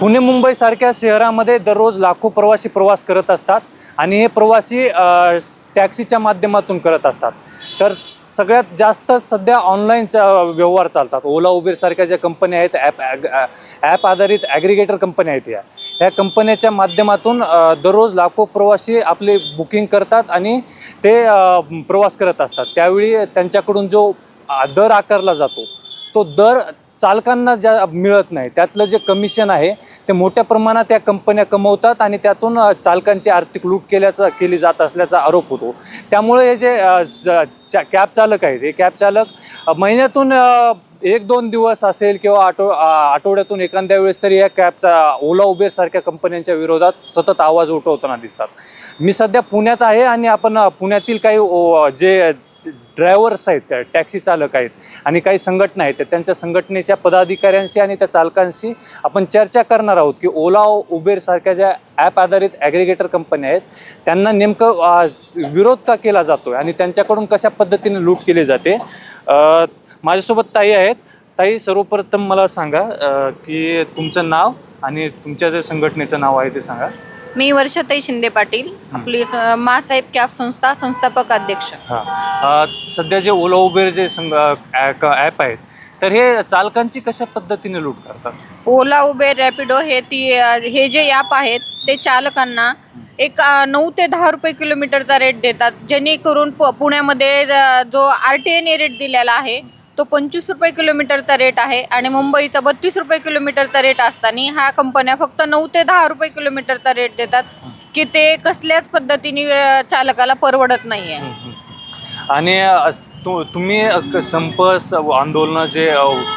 पुणे मुंबई सारख्या शहरामध्ये दररोज लाखो प्रवासी प्रवास करत असतात आणि हे प्रवासी टॅक्सीच्या माध्यमातून करत असतात. तर सगळ्यात जास्त सध्या ऑनलाईनचा व्यवहार चालतात. ओला उबेर सारख्या ज्या कंपन्या आहेत ॲप ॲप आधारित ॲग्रिगेटर कंपन्या आहेत या. ह्या कंपन्याच्या माध्यमातून दररोज लाखो प्रवासी आपले बुकिंग करतात आणि ते प्रवास करत असतात. त्यावेळी त्यांच्याकडून जो दर आकारला जातो तो दर चालकांना ज्या मिळत नाही त्यातलं जे कमिशन आहे ते मोठ्या प्रमाणात त्या कंपन्या कमवतात आणि त्यातून चालकांची आर्थिक लूट केल्याचा केली जात असल्याचा आरोप होतो. त्यामुळे हे जे कॅब चालक आहेत हे कॅब चालक महिन्यातून एक दोन दिवस असेल किंवा आठव आठवड्यातून एखाद्या वेळेस तरी या कॅबचा ओला उबेर सारख्या कंपन्यांच्या विरोधात सतत आवाज उठवताना दिसतात. मी सध्या पुण्यात आहे आणि आपण पुण्यातील काही ओ- जे ड्रायव्हर्स आहेत त्या टॅक्सी चालक आहेत आणि काही संघटना आहेत तर त्यांच्या संघटनेच्या पदाधिकाऱ्यांशी आणि त्या चालकांशी आपण चर्चा करणार आहोत की ओला उबेरसारख्या ज्या ॲप आधारित ॲग्रिगेटर कंपन्या आहेत त्यांना नेमकं विरोध का केला जातो आणि त्यांच्याकडून कशा पद्धतीने लूट केली जाते? माझ्यासोबत ताई आहेत. ताई सर्वप्रथम मला सांगा की तुमचं नाव आणि तुमच्या जे संघटनेचं नाव आहे ते सांगा. मी वर्षाताई शिंदे पाटील आपली स- मासाहेब कॅब संस्था संस्थापक अध्यक्ष. हां. अ, सध्या जे ओला उबेर जे संघ ॲप आहेत तर हे चालकांची कशा पद्धतीने लूट करतात? ओला उबेर रॅपिडो हे ती हे जे ॲप आहेत ते चालकांना एक अ, नऊ ते दहा रुपये किलोमीटरचा रेट देतात जेणेकरून प पुण्यामध्ये ज- जो आर टी एने रेट दिलेला आहे तो पंचवीस रुपये किलोमीटरचा रेट आहे आणि मुंबईचा बत्तीस रुपये किलोमीटरचा रेट असताना ह्या कंपन्या फक्त नऊ ते दहा रुपये किलोमीटरचा रेट देतात की ते कसल्याच पद्धतीने चालकाला परवडत नाही आहे आणि तुम्ही संप स- आंदोलनं जे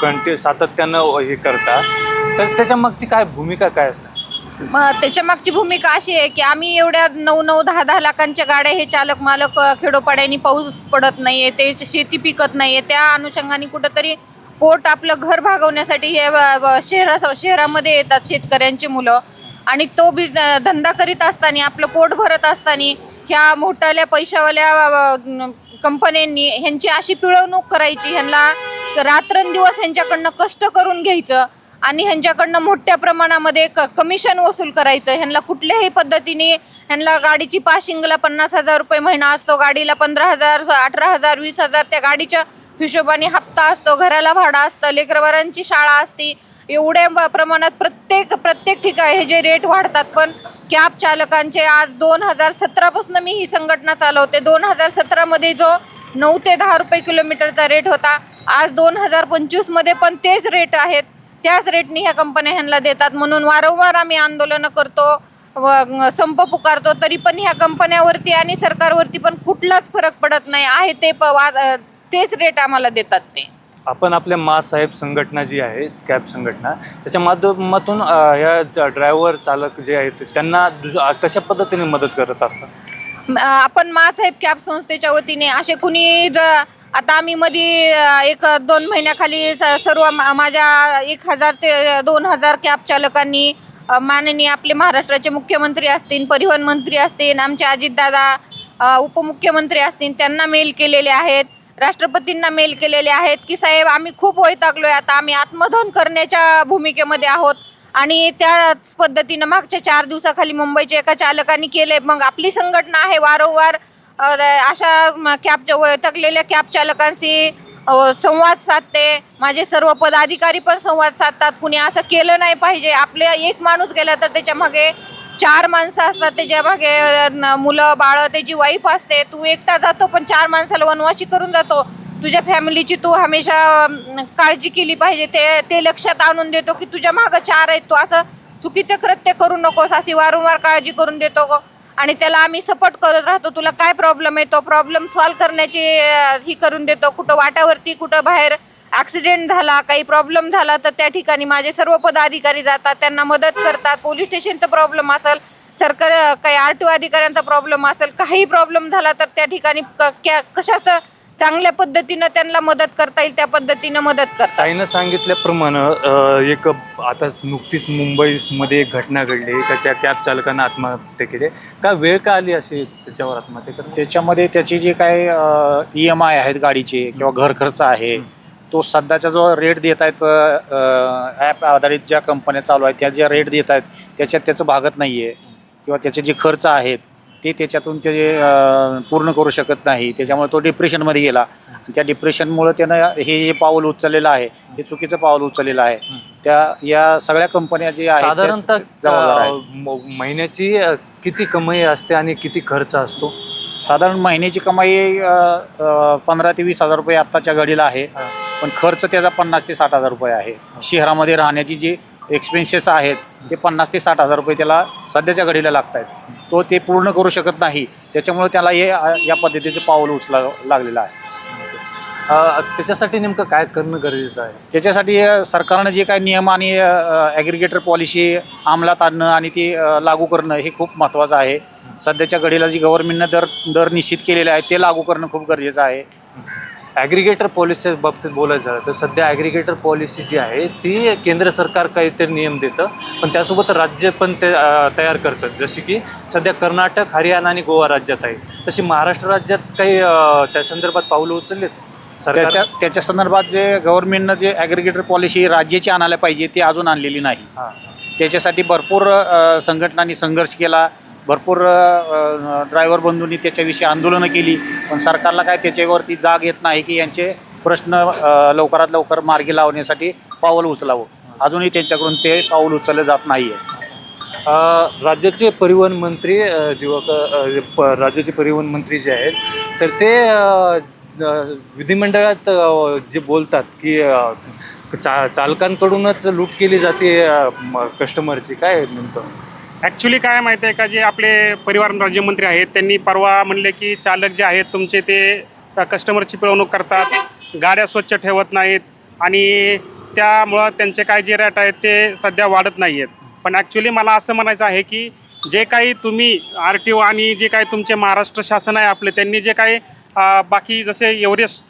कंटि सातत्यानं हे करता तर त्याच्या मागची काय भूमिका काय असते? मग त्याच्या मागची भूमिका अशी आहे की आम्ही एवढ्या नऊ नऊ दहा दहा लाखांच्या गाड्या हे चालक मालक खेडोपाड्यांनी खेडोपाड्यानी पाऊस पडत नाहीये ते शेती पिकत नाहीये त्या अनुषंगाने कुठंतरी पोट आपलं घर भागवण्यासाठी हे शहरा शहरामध्ये येतात शेतकऱ्यांची मुलं. आणि तो बिज धंदा करीत असताना आपलं पोट भरत असताना ह्या मोठ्याल्या पैशावाल्या कंपन्यांनी ह्यांची अशी पिळवणूक करायची ह्यांना रात्रंदिवस ह्यांच्याकडनं कष्ट करून घ्यायचं. आणि ह्यांच्याकडनं मोठ्या प्रमाणामध्ये क कमिशन वसूल करायचं. ह्यांना कुठल्याही पद्धतीने ह्यांना गाडीची पाशिंगला पन्नास हजार रुपये महिना असतो. गाडीला पंधरा हजार अठरा हजार वीस हजार त्या गाडीच्या हिशोबाने हप्ता असतो. घराला भाडं असतं. लेकरवारांची शाळा असती. एवढ्या प्रमाणात प्रत्येक प्रत्येक ठिकाणी हे जे रेट वाढतात. पण कॅब चालकांचे आज दोन हजार सतरापासून मी ही संघटना चालवते. दोन हजार सतरामध्ये जो नऊ ते दहा रुपये किलोमीटरचा रेट होता. आज दोन हजार पंचवीसमध्ये पण तेच रेट आहेत. त्याच रेटनी ह्या कंपन्या ह्यांना देतात. म्हणून वारंवार आम्ही आंदोलनं करतो व संप पुकारतो तरी पण ह्या कंपन्यावरती आणि सरकारवरती पण कुठलाच फरक पडत नाही. आहे ते प वा तेच रेट आम्हाला देतात ते. आपण आपल्या मासाहेब संघटना जी आहे कॅब संघटना त्याच्या माध्यमातून अ, ह्या ड्रायव्हर चालक जे आहेत त्यांना दुस- अ, कशा पद्धतीने मदत करत असतात? म, आपण मासाहेब कॅब संस्थेच्या वतीने असे कुणी ज आता आम्ही मध्ये एक दोन महिन्याखाली स- सर्व मा- माझ्या एक हजार ते दोन हजार कॅब चालकांनी माननीय आपले महाराष्ट्राचे मुख्यमंत्री असतील परिवहन मंत्री असतील आमचे अजितदादा उपमुख्यमंत्री असतील त्यांना मेल केलेले आहेत राष्ट्रपतींना मेल केलेले आहेत की साहेब आम्ही खूप वैतागलोय आता आम्ही आत्मदहन करण्याच्या भूमिकेमध्ये आहोत. आणि त्याच पद्धतीनं मागच्या चार दिवसाखाली मुंबईच्या एका चालकाने केले मग आपली संघटना आहे वारंवार अशा म- कॅबच्या वैतागलेल्या कॅब चालकांशी संवाद साधते. माझे सर्व पदाधिकारी पण संवाद साधतात. कुणी असं केलं नाही पाहिजे. आपले एक माणूस गेला तर त्याच्यामागे चार माणसं असतात. त्याच्यामागे न- मुलं बाळं त्याची वाईफ असते. तू एकटा जातो पण चार माणसाला वनवाशी करून जातो. तुझ्या फॅमिलीची तू हमेशा काळजी केली पाहिजे. ते ते लक्षात आणून देतो की तुझ्या मागं चार आहेत. तू असं चुकीचं कृत्य करू नकोस. अशी वारंवार काळजी करून देतो. ग. आणि त्याला आम्ही सपोर्ट करत राहतो. तुला काय प्रॉब्लेम आहे? तो प्रॉब्लेम सॉल्व्ह करण्याची ही करून देतो. कुठं वाटावरती कुठं बाहेर ॲक्सिडेंट झाला काही प्रॉब्लेम झाला तर त्या ठिकाणी माझे सर्व पदाधिकारी जातात. त्यांना मदत करतात. पोलीस स्टेशनचा प्रॉब्लेम असेल सरकार काही आर टी ओ अधिकाऱ्यांचा प्रॉब्लेम असेल काही प्रॉब्लेम झाला तर त्या ठिकाणी क- क्या कशाचं चांगल्या पद्धतीनं त्यांना मदत करता येईल त्या पद्धतीनं मदत करतात ताईनं सांगितल्याप्रमाणे अ, एक आता नुकतीच मुंबईमध्ये एक घटना घडली एकाच्या कॅब चालकानं आत्महत्या केली का वेळ का आली अशी त्याच्यावर आत्महत्या करते त्याच्यामध्ये त्याचे जे काय ई एम आय आहेत गाडीचे किंवा घर खर्च आहे तो सध्याचा जो रेट देत आहेत ॲप आधारित ज्या कंपन्या चालू आहेत त्या ज्या रेट देत आहेत त्याच्यात त्याचं भागत नाही आहे किंवा त्याचे जे खर्च आहेत ते त्याच्यातून ते पूर्ण करू शकत नाही. त्याच्यामुळे तो डिप्रेशनमध्ये गेला. त्या डिप्रेशनमुळे त्यानं हे जे पाऊल उचललेलं आहे हे चुकीचं पाऊल उचललेलं आहे. त्या या सगळ्या कंपन्या जे साधारणतः महिन्याची किती कमाई असते आणि किती खर्च असतो? साधारण महिन्याची कमाई पंधरा ते वीस हजार रुपये आत्ताच्या घडीला आहे. पण खर्च त्याचा पन्नास ते साठ हजार रुपये आहे. शहरामध्ये राहण्याची जी एक्सपेन्सेस आहेत ते पन्नास ते साठ हजार रुपये त्याला सध्याच्या घडीला लागत आहेत तो ते पूर्ण करू शकत नाही. त्याच्यामुळे त्याला हे या पद्धतीचं पाऊल उचला लागलेलं आहे. अ, त्याच्यासाठी नेमकं काय करणं गरजेचं आहे? त्याच्यासाठी अ, सरकारनं जे काही नियम आणि ॲग्रिगेटर पॉलिसी अंमलात आणणं आणि ती अ, लागू करणं हे खूप महत्त्वाचं आहे. सध्याच्या घडीला जी गव्हर्नमेंटनं दर दर निश्चित केलेले आहे ते लागू करणं खूप गरजेचं आहे. ॲग्रिगेटर पॉलिसीच्या बाबतीत बोलायचं झालं तर सध्या ॲग्रिगेटर पॉलिसी जी आहे ती केंद्र सरकार काहीतरी नियम देतं. पण त्यासोबत राज्य पण ते तयार करतात जशी की सध्या कर्नाटक हरियाणा आणि गोवा राज्यात आहे. तशी महाराष्ट्र राज्यात काही त्या संदर्भात पावलं उचललेत? त्याच्या त्याच्या संदर्भात जे गव्हर्नमेंटनं जे ॲग्रिगेटर पॉलिसी राज्याची आणायला पाहिजे ती अजून आणलेली नाही. त्याच्यासाठी भरपूर संघटनांनी संघर्ष केला. भरपूर ड्रायव्हर बंधूंनी त्याच्याविषयी आंदोलनं केली. पण सरकारला काय त्याच्यावरती जाग येत नाही की यांचे प्रश्न लवकरात लवकर मार्गी लावण्यासाठी पाऊल उचलावं. अजूनही त्यांच्याकडून ते पाऊल उचललं जात नाही आहे राज्याचे परिवहन मंत्री दिवाकर प- राज्याचे परिवहन मंत्री जे आहेत तर ते विधिमंडळात जे बोलतात की चा चालकांकडूनच लूट केली जाते म- कस्टमरची काय म्हणतो? ॲक्च्युली काय माहिती आहे का? जे आपले परिवहन राज्यमंत्री आहेत त्यांनी परवा म्हणले की चालक जे आहेत तुमचे ते कस्टमरची पिळवणूक करतात गाड्या स्वच्छ ठेवत नाहीत आणि त्यामुळं त्यांचे काय जे रेट आहेत ते सध्या वाढत नाही आहेत पण ॲक्च्युली मला असं म्हणायचं आहे की जे काही तुम्ही आर टी ओ आणि जे काही तुमचे महाराष्ट्र शासन आहे आपले त्यांनी जे काही बाकी जसे एव्हरेस्ट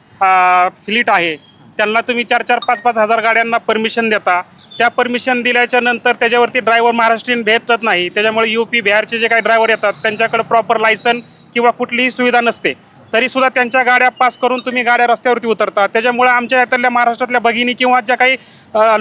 फ्लीट आहे त्यांना तुम्ही चार चार पाच पाच हजार गाड्यांना परमिशन देता. त्या परमिशन दिल्याच्या नंतर त्याच्यावरती ड्रायव्हर महाराष्ट्रीयन भेटत नाही. त्याच्यामुळे यू पी बिहारचे जे काही ड्रायव्हर येतात त्यांच्याकडे प्रॉपर लायसन किंवा कुठलीही सुविधा नसते. तरीसुद्धा त्यांच्या गाड्या पास करून तुम्ही गाड्या रस्त्यावरती उतरता. त्याच्यामुळे आमच्या यातल्या महाराष्ट्रातल्या भगिनी किंवा ज्या काही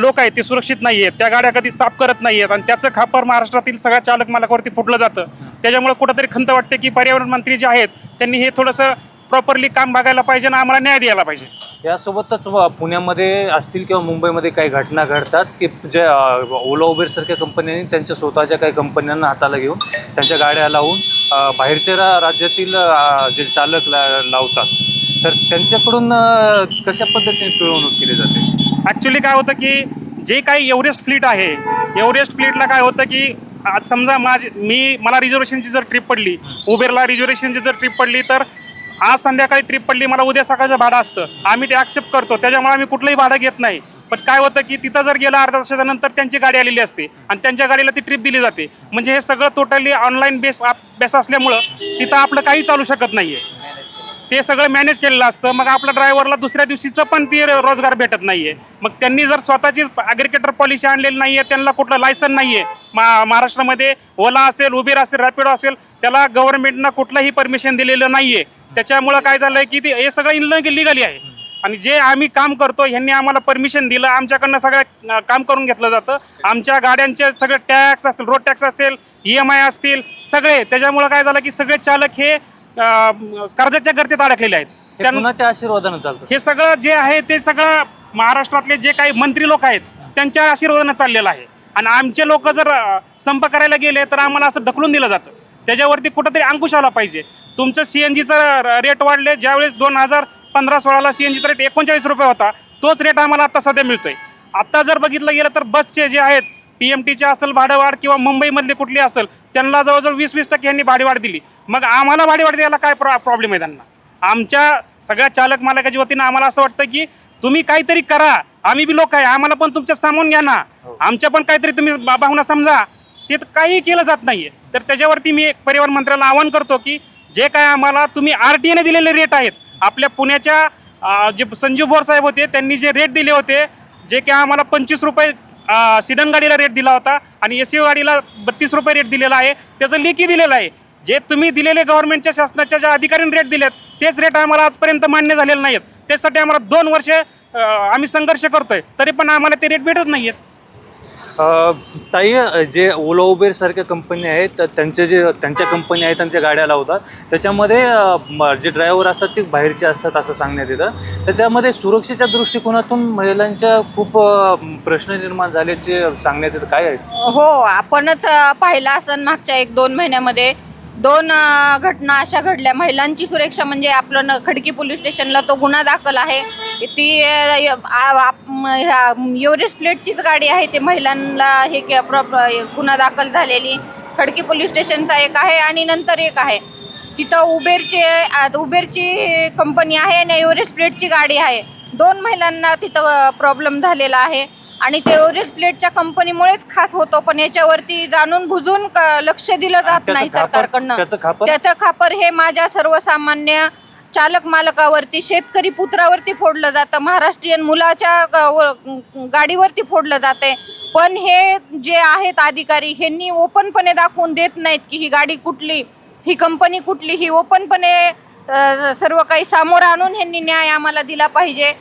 लोक आहेत ते सुरक्षित नाही आहेत त्या गाड्या कधी साफ करत नाही आहेत आणि त्याचं खापर महाराष्ट्रातील सगळ्या चालक मालकावरती फुटलं जातं. त्याच्यामुळे कुठंतरी खंत वाटते की पर्यावरण मंत्री जे आहेत त्यांनी हे थोडंसं प्रॉपरली काम बघायला पाहिजे आणि आम्हाला न्याय द्यायला पाहिजे. यासोबतच व पुण्यामध्ये असतील किंवा मुंबईमध्ये काही घटना घडतात की जे ओला उबेरसारख्या कंपन्यांनी त्यांच्या स्वतःच्या काही कंपन्यांना हाताला घेऊन त्यांच्या गाड्या लावून बाहेरच्या रा- राज्यातील जे चालक ला लावतात. तर त्यांच्याकडून कशा पद्धतीने पिळवणूक केली जाते? ॲक्च्युली काय होतं की जे काही एव्हरेस्ट फ्लीट आहे एव्हरेस्ट फ्लीटला काय होतं की आज समजा माझी मी मला रिझर्वेशनची जर ट्रिप पडली उबेरला रिझर्वेशनची जर ट्रिप पडली तर आज संध्याकाळी ट्रिप पडली मला उद्या सकाळचं भाडं असतं. आम्ही ते ॲक्सेप्ट करतो. त्याच्यामुळे आम्ही कुठलंही भाडं घेत नाही. पण काय होतं की तिथं जर गेला अर्ध्या तासाच्या नंतर त्यांची गाडी आलेली असते. आणि त्यांच्या गाडीला ती ट्रिप दिली जाते. म्हणजे हे सगळं टोटली ऑनलाईन बेस बेस असल्यामुळं तिथं आपलं काही चालू शकत नाही आहे ते सगळं मॅनेज केलेलं असतं. मग आपल्या ड्रायव्हरला दुसऱ्या दिवशीचं पण ती रोजगार भेटत नाही आहे मग त्यांनी जर स्वतःची ॲग्रिकेटर पॉलिसी आणलेली नाही आहे त्यांना कुठलं लायसन नाही आहे मा महाराष्ट्रामध्ये ओला असेल उबेर असेल रॅपिडो असेल त्याला गव्हर्नमेंटनं कुठलंही परमिशन दिलेलं नाही आहे त्याच्यामुळं काय झालंय की ते हे सगळं इनलं लिगली आहे. आणि जे आम्ही काम करतो ह्यांनी आम्हाला परमिशन दिलं आमच्याकडनं सगळं अं, काम करून घेतलं जातं. आमच्या गाड्यांचे सगळे टॅक्स असेल रोड टॅक्स असेल ई एम आय असतील सगळे. त्याच्यामुळं काय झालं की सगळे चालक हे कर्जाच्या गर्दीत अडकलेले आहेत. त्यां- कुणाच्या आशीर्वादानं चालतं? हे सगळं जे आहे ते सगळं महाराष्ट्रातले जे काही मंत्री लोक आहेत त्यांच्या आशीर्वादानं चाललेलं आहे. आणि आमचे लोक जर संप करायला गेले तर आम्हाला असं ढकलून दिलं जातं. त्याच्यावरती कुठंतरी अंकुश आला पाहिजे. तुमचं सी एन जीचं रेट वाढले. ज्यावेळेस दोन हजार पंधरा सोळाला सी एन जीचा रेट एकोणचाळीस रुपये होता तोच रेट आम्हाला आता सध्या मिळतोय. आत्ता जर बघितलं गेलं तर बसचे जे आहेत पी एम टीचे असेल भाडेवाढ किंवा मुंबईमधली कुठली असेल त्यांना जवळजवळ वीस वीस टक्के यांनी भाडेवाढ दिली. मग आम्हाला भाडेवाढ द्यायला काय प्रॉ प्रॉब्लेम आहे त्यांना? आमच्या सगळ्या चालक मालकाच्या वतीनं आम्हाला असं वाटतं की तुम्ही काहीतरी करा. आम्ही बी लोक आहे. आम्हाला पण तुमच्या सामावून घ्या ना. आमच्या पण काहीतरी तुम्ही भावना समजा. ते काही केलं जात नाहीये. तर त्याच्यावरती मी एक परिवहन मंत्र्याला आवाहन करतो की जे काय आम्हाला तुम्ही आर टी एने दिलेले रेट आहेत. आपल्या पुण्याच्या जे संजीव बोर साहेब होते त्यांनी जे रेट दिले होते जे काय आम्हाला पंचवीस रुपये अं, सिडन गाडीला रेट दिला होता आणि एस यू गाडीला बत्तीस रुपये रेट दिलेला आहे. त्याचं लेखी दिलेलं आहे. जे तुम्ही दिलेले गव्हर्नमेंटच्या शासनाच्या ज्या अधिकाऱ्यांनी रेट दिलेत तेच रेट आम्हाला आजपर्यंत मान्य झालेले नाहीत त्यासाठी आम्हाला दोन वर्षे आम्ही संघर्ष करतोय. तरी पण आम्हाला ते रेट भेटत नाही आहेत ताई जे ओला उबेर सारख्या कंपनी आहेत तर त्यांचे जे त्यांच्या कंपनी आहेत त्यांच्या गाड्या लावतात त्याच्यामध्ये जे ड्रायव्हर असतात ते बाहेरचे असतात असं सांगण्यात येतं. तर त्यामध्ये सुरक्षेच्या दृष्टिकोनातून महिलांच्या खूप प्रश्न निर्माण झाल्याचे सांगण्यात येतं. काय आहे? हो आपणच पाहिलं असं मागच्या एक दोन महिन्यामध्ये. दोन घटना अशा घडल्या. महिलांची सुरक्षा म्हणजे आपलं न- खडकी पोलीस स्टेशनला तो गुन्हा दाखल आहे. ती आप- ह्या एव्हरेस्ट प्लेटचीच गाडी आहे. ते महिलांना हे गुन्हा दाखल झालेली. खडकी पोलीस स्टेशनचा एक आहे आणि नंतर एक आहे. तिथं उबेरचे उबेरची कंपनी आहे आणि एव्हरेस्ट प्लेटची गाडी आहे. दोन महिलांना तिथं प्रॉब्लेम झालेला आहे. आणि ते एव्हरेस्ट प्लेटच्या कंपनीमुळेच खास होतो पण याच्यावरती जाणून बुजून क- लक्ष दिलं जात त्याचं नाही खापर- सरकारकडनं. त्याचं खापर? त्याचं खापर हे माझ्या सर्वसामान्य चालक मालकावरती शेतकरी पुत्रावरती फोडलं जातं. महाराष्ट्रीयन मुलाच्या ग- व- गाडीवरती फोडलं जाते. पण हे जे आहेत अधिकारी ह्यांनी ओपनपणे दाखवून देत नाहीत की ही गाडी कुठली ही कंपनी कुठली ही ओपनपणे अ, सर्व काही समोर आणून ह्यांनी न्याय आम्हाला दिला पाहिजे.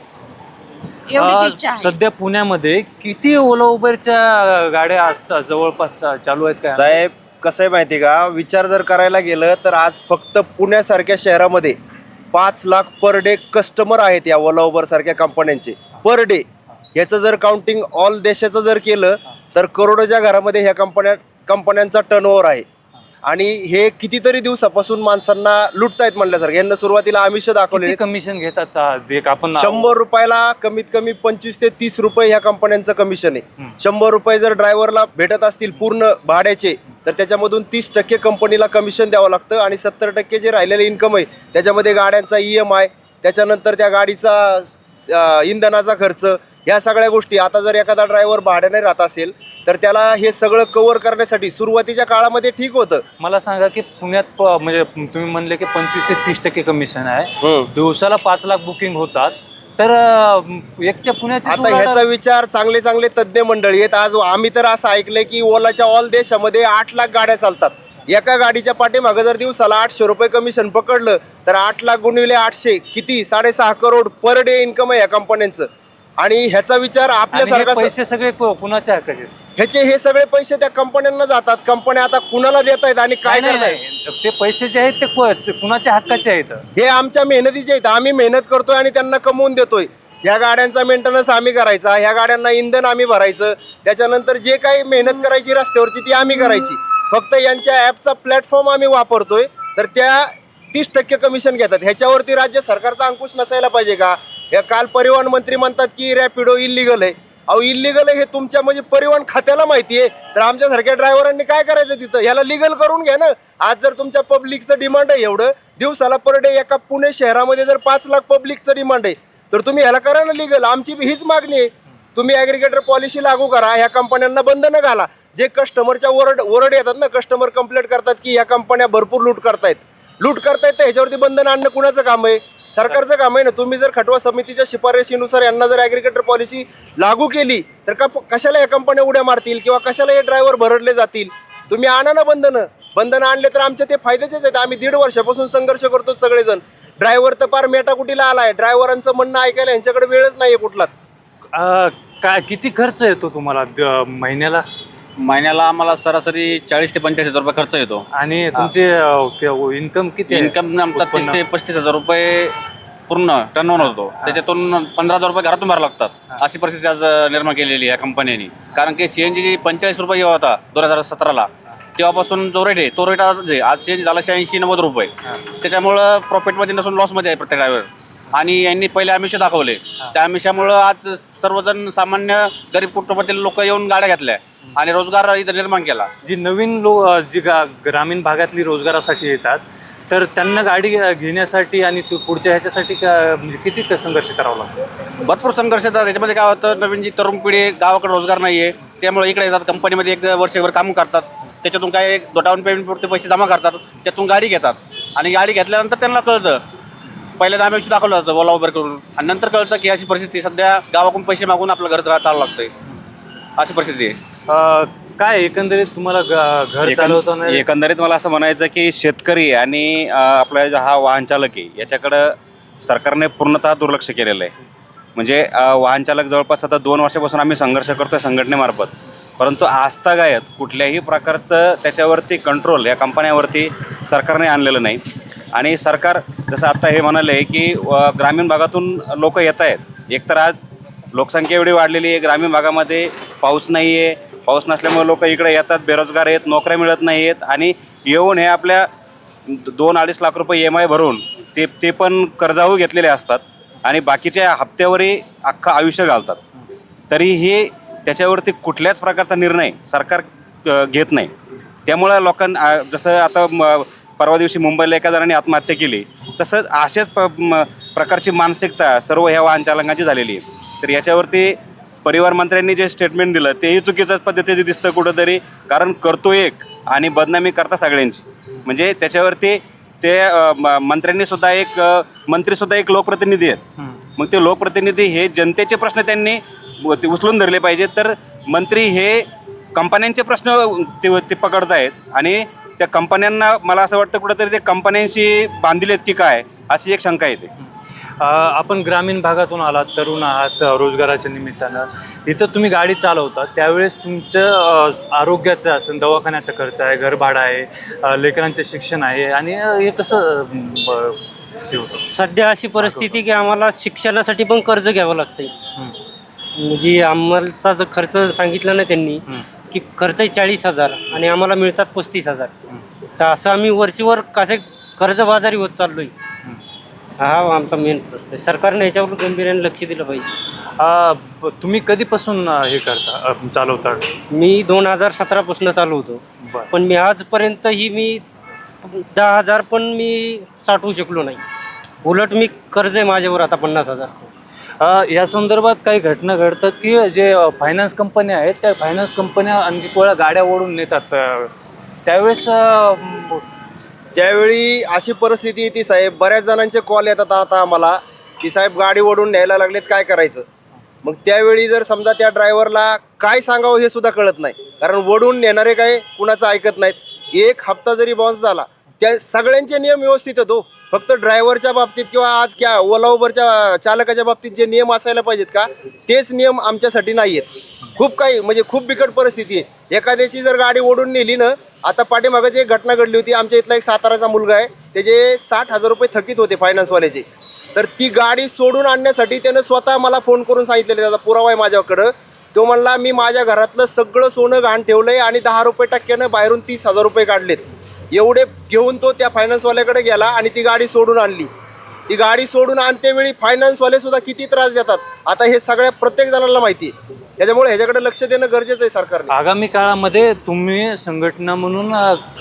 एवढीच इच्छा अ, आहे. सध्या पुण्यामध्ये किती ओला उबेरच्या गाड्या असतात जवळपास चालू आहेत काय साहेब कसं आहे माहिती का? विचार जर करायला गेलं तर आज फक्त पुण्यासारख्या शहरामध्ये पाच लाख पर डे कस्टमर आहेत या ओला उबर सारख्या कंपन्यांचे. पर डे याचं जर काउंटिंग ऑल देशाचं जर केलं तर करोडोच्या घरामध्ये ह्या कंपन्या कंपन्यांचा टर्नओव्हर आहे. आणि हे कितीतरी दिवसापासून माणसांना लुटतायत म्हणल्यासारखं. यांना सुरुवातीला आमिष दाखवले कमिशन घेतात आपण शंभर रुपयाला कमीत कमी पंचवीस ते तीस रुपये ह्या कंपन्यांचं कमिशन आहे. शंभर रुपये जर ड्रायव्हरला भेटत असतील पूर्ण भाड्याचे तर त्याच्यामधून तीस टक्के कंपनीला कमिशन द्यावं लागतं आणि सत्तर टक्के जे राहिलेले इन्कम आहे त्याच्यामध्ये गाड्यांचा ई एम आय त्याच्यानंतर त्या गाडीचा इंधनाचा खर्च ह्या सगळ्या गोष्टी. आता जर एखादा ड्रायव्हर भाड्याने राहत असेल तर त्याला हे सगळं कव्हर करण्यासाठी सुरुवातीच्या काळामध्ये ठीक होतं. मला सांगा की पुण्यात प- म्हणजे तुम्ही म्हणले की पंचवीस ते तीस टक्के कमिशन आहे. हम्म. दिवसाला पाच लाख बुकिंग होतात. तर अं, एकट्या पुण्याची आता ह्याचा विचार चांगले चांगले तज्ज्ञ मंडळी आहेत. आज आम्ही तर असं ऐकलंय की ओलाच्या ऑल देशामध्ये आठ लाख गाड्या चालतात. एका गाडीच्या पाठीमागं जर दिवसाला आठशे रुपये कमिशन पकडलं तर आठ लाख गुणविले आठशे किती? साडेसहा करोड पर डे इन्कम आहे या कंपन्यांचं आणि ह्याचा विचार आपल्यासारखा पैसे सगळे कुणाच्या हक्काचे? ह्याचे हे सगळे पैसे त्या कंपन्यांना जातात. कंपन्या आता कुणाला देत आहेत आणि काय नाही, करतायत? नाही, ते पैसे जे आहेत ते कुणाच्या हक्काचे आहेत? हे आमच्या मेहनतीचे आहेत. आम्ही मेहनत करतोय आणि त्यांना कमवून देतोय. ह्या गाड्यांचा मेंटेनन्स आम्ही करायचा. ह्या गाड्यांना इंधन आम्ही भरायचं. त्याच्यानंतर जे काही मेहनत करायची रस्त्यावरची ती आम्ही करायची. फक्त यांच्या ॲपचा प्लॅटफॉर्म आम्ही वापरतोय. तर त्या तीस टक्के कमिशन घेतात. ह्याच्यावरती राज्य सरकारचा अंकुश नसायला पाहिजे का? हे काल परिवहन मंत्री म्हणतात की रॅपिडो इलिगल आहे. अहो इलिगल आहे हे तुमच्या म्हणजे परिवहन खात्याला माहिती आहे. तर आमच्यासारख्या ड्रायव्हरांनी काय करायचं तिथं? ह्याला लिगल करून घ्या ना. आज जर तुमच्या पब्लिकचं डिमांड आहे एवढं दिवसाला पर डे एका पुणे शहरामध्ये जर पाच लाख पब्लिकचं डिमांड आहे तर तुम्ही ह्याला करा ना लिगल आमची बी हीच मागणी आहे. तुम्ही ॲग्रिगेटर पॉलिसी लागू करा ह्या कंपन्यांना बंधनं घाला. जे कस्टमरच्या ओरड ओरड येतात ना कस्टमर कंप्लेंट करतात की ह्या कंपन्या भरपूर लूट करतायत. लूट करतायत तर ह्याच्यावरती बंधन आणणं कुणाचं काम आहे? सरकारचं काम आहे ना तुम्ही जर खटवा समितीच्या शिफारशीनुसार यांना जर ॲग्रिकल्चर पॉलिसी लागू केली तर का कशाला या कंपन्या उड्या मारतील किंवा कशाला हे ड्रायव्हर भरडले जातील? तुम्ही आणा ना बंधनं. बंधनं आणले तर आमच्या ते फायद्याचेच आहेत. आम्ही दीड वर्षापासून संघर्ष करतो सगळेजण. ड्रायव्हर तर पार मेटाकुटीला आलाय. ड्रायव्हरांचं म्हणणं ऐकायला यांच्याकडे वेळच नाही आहे कुठलाच काय किती खर्च येतो तुम्हाला द- महिन्याला? महिन्याला आम्हाला सरासरी चाळीस ते पंचेचाळीस हजार रुपये खर्च येतो. आणि तुमचे इन्कम किती? इन्कम आमचा तीस? ते पस्तीस हजार रुपये पूर्ण टर्न होतो. त्याच्यातून पंधरा हजार रुपये घरातून भरावे लागतात. अशी परिस्थिती आज निर्माण केलेली आहे कंपन्यांनी कारण की सीएनजी पंचेचाळीस रुपये जेव्हा होता दोन हजार सतराला. तेव्हापासून जो रेट आहे तो रेट आज आहे. आज सीएनजी झाला शहाऐंशी नव्वद रुपये. त्याच्यामुळं प्रॉफिटमध्ये नसून लॉसमध्ये आहे प्रत्येक ड्रायव्हर आणि यांनी पहिले आमिष दाखवले. त्या आमिषामुळं आज सर्वजण सामान्य गरीब कुटुंबातील लोक येऊन गाड्या घेतल्या आणि रोजगार इथं निर्माण केला. जी नवीन लो जी गा ग्रामीण भागातली रोजगारासाठी येतात तर त्यांना गाडी घेण्यासाठी आणि तु- पुढच्या ह्याच्यासाठी का- म्हणजे किती संघर्ष करावा लागतो? भरपूर संघर्ष येतात. त्याच्यामध्ये काय होतं नवीन जी तरुण पिढी गावाकडे रोजगार नाही आहे त्यामुळे इकडे येतात कंपनीमध्ये एक वर्षभर काम करतात. त्याच्यातून काय डाऊन पेमेंटवरती पैसे जमा करतात. त्यातून गाडी घेतात. आणि गाडी घेतल्यानंतर त्यांना कळतं पहिल्यांदा आम्ही दाखवलं जातं ओला उबर करून. आणि नंतर कळतं की अशी परिस्थिती सध्या गावाकडून पैसे मागून आपलं घर चालावं लागतंय. अशी परिस्थिती आहे. अ, काय एकंदरीत तुम्हाला ग- घर चालवताना एकं- एकंदरीत मला असं म्हणायचं की शेतकरी आणि अं, आपला जो हा वाहन चालक आहे याच्याकडं सरकारने पूर्णतः दुर्लक्ष केलेलं आहे. म्हणजे अ, वाहन चालक जवळपास आता दोन वर्षापासून आम्ही संघर्ष करतो आहे संघटनेमार्फत. परंतु आजतागायत कुठल्याही प्रकारचं त्याच्यावरती कंट्रोल या कंपन्यावरती सरकारने आणलेलं नाही. आणि सरकार जसं आत्ता हे म्हणाले की ग्रामीण भागातून लोक येत आहेत. एकतर आज लोकसंख्या एवढी वाढलेली आहे ग्रामीण भागामध्ये पाऊस नाही आहे पाऊस नसल्यामुळे लोक इकडे येतात बेरोजगार आहेत नोकऱ्या मिळत नाही आहेत आणि येऊन हे आपल्या दोन अडीच लाख रुपये एम आय भरून ते ते पण कर्जाऊ घेतलेले असतात. आणि बाकीच्या हप्त्यावरही अख्खं आयुष्य घालतात. तरीही त्याच्यावरती कुठल्याच प्रकारचा निर्णय सरकार घेत नाही. त्यामुळं लोकांना जसं आता परवा दिवशी मुंबईला एका जणांनी आत्महत्या केली. तसंच अशाच प म प्रकारची मानसिकता सर्व ह्या वाहन चालकांची झालेली आहे. तर याच्यावरती परिवार मंत्र्यांनी जे स्टेटमेंट दिलं तेही चुकीच्याच पद्धतीचे दिसतं कुठंतरी. कारण करतो एक आणि बदनामी करता सगळ्यांची. म्हणजे त्याच्यावरती ते अ, म- मंत्र्यांनी सुद्धा एक अ, मंत्रीसुद्धा एक लोकप्रतिनिधी आहेत. मग ते लोकप्रतिनिधी हे जनतेचे प्रश्न त्यांनी व- ते उचलून धरले पाहिजेत. तर मंत्री हे कंपन्यांचे प्रश्न ते ते पकडत आहेत आणि त्या कंपन्यांना मला असं वाटतं कुठंतरी ते कंपन्यांशी बांधिलेत की काय अशी एक शंका येते आपण ग्रामीण भागातून आलात तरुण आहात रोजगाराच्या निमित्तानं इथं तुम्ही गाडी चालवता त्यावेळेस तुमचं आरोग्याचं असेल दवाखान्याचा खर्च आहे घरभाडा आहे लेकरांचे शिक्षण आहे आणि हे कसं? सध्या अशी परिस्थिती की आम्हाला शिक्षणासाठी पण कर्ज घ्यावं लागतंय. म्हणजे आम्हालचा जो खर्च सांगितला ना त्यांनी. की खर्च आहे चाळीस हजार आणि आम्हाला मिळतात पस्तीस हजार. तर असं आम्ही वरचीवर कसे कर्जबाजारी होत चाललोय. हा आमचा मेन प्रश्न आहे. सरकारने याच्यावर गंभीर्याने लक्ष दिलं पाहिजे. ब- तुम्ही कधीपासून अ, हे करता अ, चालवता? मी दोन हजार सतरापासून चालू होतो. बरं. पण मी आजपर्यंतही मी दहा हजार पण मी साठवू शकलो नाही. उलट मी कर्ज आहे माझ्यावर आता पन्नास हजार. या संदर्भात काही घटना घडतात की जे फायनान्स कंपन्या आहेत त्या फायनान्स कंपन्या अनेक वेळा गाड्या ओढून नेतात. त्यावेळेस त्यावेळी अशी परिस्थिती येते साहेब बऱ्याच जणांचे कॉल येतात आता आम्हाला की साहेब गाडी ओढून न्यायला लागलेत काय करायचं? मग त्यावेळी जर समजा त्या ड्रायव्हरला काय सांगावं हे सुद्धा कळत नाही. कारण ओढून नेणारे काय कुणाचं ऐकत नाहीत. एक हप्ता जरी बॉन्स झाला त्या सगळ्यांचे नियम व्यवस्थित आहेत हो. फक्त ड्रायव्हरच्या बाबतीत किंवा आज क्या ओला उबरच्या चालकाच्या बाबतीत जे नियम असायला पाहिजेत का तेच नियम आमच्यासाठी नाही आहेत खूप काही म्हणजे खूप बिकट परिस्थिती आहे. एखाद्याची जर गाडी ओढून नेली ना आता पाठीमागाची एक घटना घडली होती आमच्या इथला एक साताराचा मुलगा आहे त्याचे साठ हजार रुपये थकीत होते फायनान्सवाल्याचे तर ती गाडी सोडून आणण्यासाठी त्यानं स्वतः मला फोन करून सांगितलेलं त्याचा पुरावा आहे माझ्याकडं. तो म्हणला मी माझ्या घरातलं सगळं सोनं घाण ठेवलं आहे आणि दहा रुपये टक्क्यानं बाहेरून तीस हजार रुपये काढलेत. एवढे घेऊन तो त्या फायनान्सवाल्याकडे गेला आणि ती गाडी सोडून आणली. ती गाडी सोडून आणतेवेळी फायनान्सवाले सुद्धा किती त्रास देतात. आता हे सगळ्या प्रत्येक जणांना माहिती आहे. त्याच्यामुळे ह्याच्याकडे लक्ष देणं गरजेचं आहे सरकारने. आगामी काळामध्ये तुम्ही संघटना म्हणून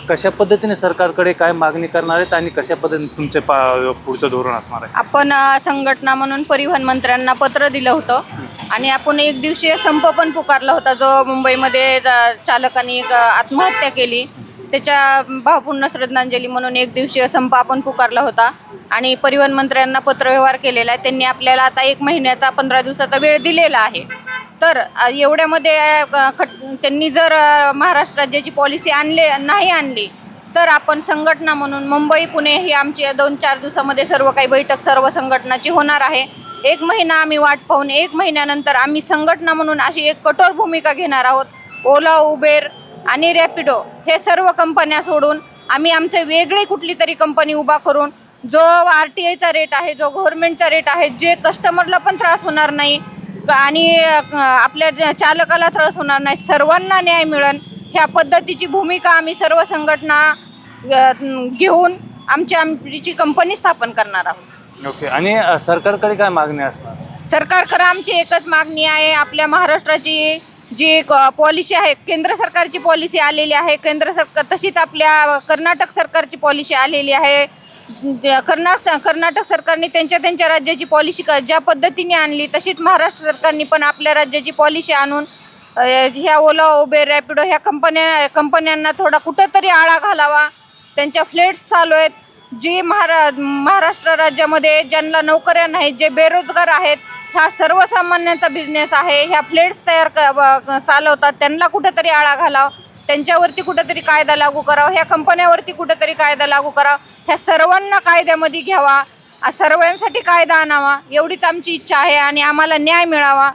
कशा पद्धतीने सरकारकडे काय मागणी करणार आहेत आणि कशा पद्धतीने तुमचे पा पुढचं धोरण असणार आहे? आपण संघटना म्हणून परिवहन मंत्र्यांना पत्र दिलं होतं. आणि आपण एक दिवसीय संप पण पुकारला होता जो मुंबईमध्ये चालकांनी आत्महत्या केली. त्याच्या भावपूर्ण श्रद्धांजली म्हणून एक दिवसीय संप आपण पुकारला होता. आणि परिवहन मंत्र्यांना पत्रव्यवहार केलेला आहे. त्यांनी आपल्याला आता एक महिन्याचा पंधरा दिवसाचा वेळ दिलेला आहे. तर एवढ्यामध्ये खट त्यांनी जर महाराष्ट्र राज्याची पॉलिसी आणले नाही आणली तर आपण संघटना म्हणून मुंबई पुणे ही आमची दोन चार दिवसामध्ये सर्व काही बैठक सर्व संघटनाची होणार आहे. एक महिना आम्ही वाट पाहून एक महिन्यानंतर आम्ही संघटना म्हणून अशी एक कठोर भूमिका घेणार आहोत. ओला उबेर आणि रॅपिडो हे सर्व कंपन्या सोडून आम्ही आमचे वेगळी कुठली तरी कंपनी उभा करून जो आर टी आयचा रेट आहे जो गव्हर्नमेंटचा रेट आहे जे कस्टमरला पण त्रास होणार नाही आणि आपल्या चालकाला त्रास होणार नाही सर्वांना न्याय मिळेल ह्या पद्धतीची भूमिका आम्ही सर्व संघटना घेऊन आमची आमची कंपनी स्थापन करणार आहोत. ओके आणि सरकारकडे काय मागणी असणार? सरकारकडे आमची एकच मागणी आहे आपल्या महाराष्ट्राची जी पॉलिसी आहे केंद्र सरकारची पॉलिसी आलेली आहे केंद्र सरकार तशीच आपल्या कर्नाटक सरकारची पॉलिसी आलेली आहे. कर्नाटक कर्नाटक सरकारने त्यांच्या त्यांच्या राज्याची पॉलिसी ज्या पद्धतीने आणली तशीच महाराष्ट्र सरकारने पण आपल्या राज्याची पॉलिसी आणून ह्या ओला उबेर रॅपिडो ह्या कंपन्या कंपन्यांना थोडा कुठंतरी आळा घालावा. त्यांच्या फ्लेट्स चालू आहेत. जे महारा महाराष्ट्र राज्यामध्ये ज्यांना नोकऱ्या नाहीत जे बेरोजगार आहेत हा सर्वसामान्यांचा बिझनेस आहे. ह्या फ्लेट्स तयार क- चालवतात. त्यांना कुठेतरी आळा घालाव. त्यांच्यावरती कुठंतरी कायदा लागू करावा. ह्या कंपन्यावरती कुठंतरी कायदा लागू करावा. ह्या सर्वांना कायद्यामध्ये घ्यावा. सर्वांसाठी कायदा आणावा. एवढीच आमची इच्छा आहे आणि आम्हाला न्याय मिळावा.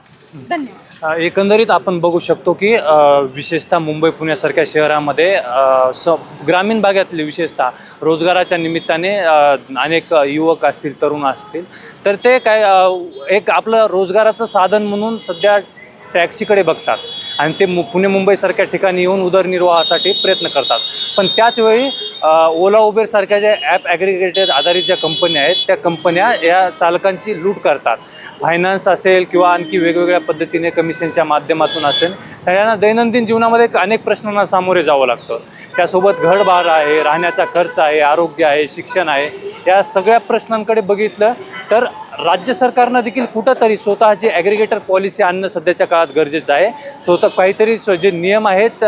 धन्यवाद. एकंदरीत आपण बघू शकतो की विशेषतः मुंबई पुण्यासारख्या शहरामध्ये स ग्रामीण भागातले विशेषतः रोजगाराच्या निमित्ताने अनेक युवक असतील तरुण असतील. तर ते काय एक आपलं रोजगाराचं साधन म्हणून सध्या टॅक्सीकडे बघतात. आणि ते मु पुणे मुंबईसारख्या ठिकाणी येऊन उदरनिर्वाहासाठी प्रयत्न करतात. पण त्याचवेळी ओला उबेरसारख्या ज्या ॲप ॲग्रिगेटेड आधारित ज्या कंपन्या आहेत त्या कंपन्या या चालकांची लूट करतात. फायनान्स असेल किंवा आणखी वेगवेगळ्या पद्धतीने कमिशनच्या माध्यमातून असेल तर यांना दैनंदिन जीवनामध्ये अनेक प्रश्नांना सामोरे जावं लागतं. त्यासोबत घरभार आहे राहण्याचा खर्च आहे आरोग्य आहे शिक्षण आहे या सगळ्या प्रश्नांकडे बघितलं तर राज्य सरकारनं देखील कुठंतरी स्वतःची ॲग्रिगेटर पॉलिसी आणणं सध्याच्या काळात गरजेचं आहे. स्वतः काहीतरी जे नियम आहेत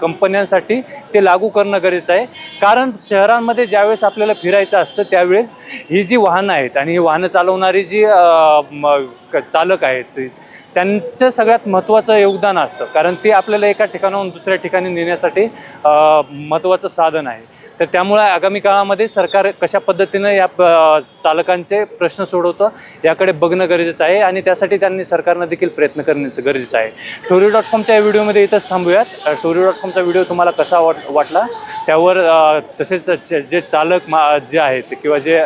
कंपन्यांसाठी ते लागू करणं गरजेचं आहे. कारण शहरांमध्ये ज्यावेळेस आपल्याला फिरायचं असतं त्यावेळेस ही जी वाहनं आहेत आणि ही वाहनं चालवणारी जी अ, म- क- चालक आहेत ते- त्यांचं सगळ्यात महत्त्वाचं योगदान असतं. कारण ते आपल्याला एका ठिकाणाहून दुसऱ्या ठिकाणी नेण्यासाठी महत्त्वाचं साधन आहे. तर त्यामुळे आगामी काळामध्ये सरकार कशा पद्धतीनं या प- चालकांचे प्रश्न सोडवतं याकडे बघणं गरजेचं आहे आणि त्यासाठी त्यांनी सरकारनं देखील प्रयत्न करण्याचं गरजेचं आहे. स्टोरी डॉट कॉमच्या या व्हिडिओमध्ये इथंच थांबूयात. स्टोरी डॉट कॉमचा व्हिडिओ तुम्हाला कसा वाट वाटला त्यावर तसेच जे- चालक मा जे आहेत किंवा जे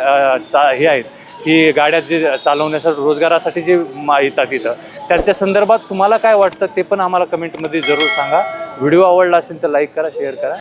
चा हे आहेत की गाड्या जे चालवण्यासाठी रोजगारासाठी जे मा येतात इथं. त्यांच्या संदर्भात तुम्हाला काय वाटतं ते पण आम्हाला कमेंटमध्ये जरूर सांगा. व्हिडिओ आवडला असेल तर लाईक करा शेअर करा.